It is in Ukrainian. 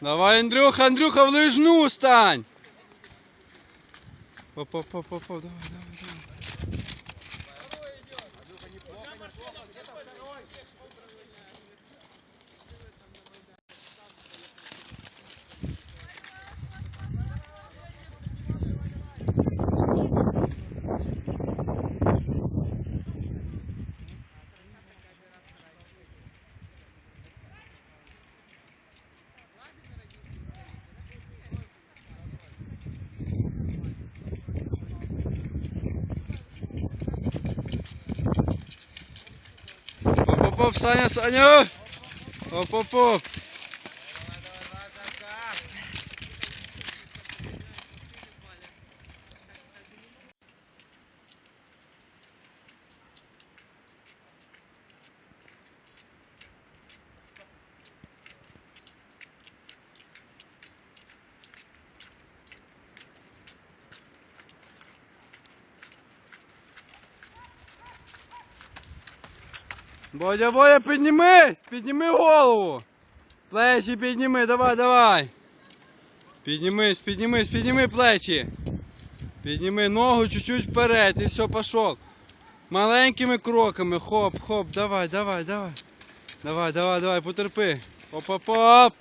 Давай, Андрюха, Андрюха, в лыжну стань. По-по-по-по-по, давай, давай, давай. Hop hop, Sanya, Sanya. Hop hop hop. Бодя, Бодя, піднімись! Підніми голову! Плечі підніми, давай, давай! Піднімись, піднімись, підніми плечі! Підніми ногу чуть-чуть вперед і все, пішов. Маленькими кроками, хоп, хоп, давай, давай, давай. Давай, давай, давай, потерпи. Оп-оп-оп!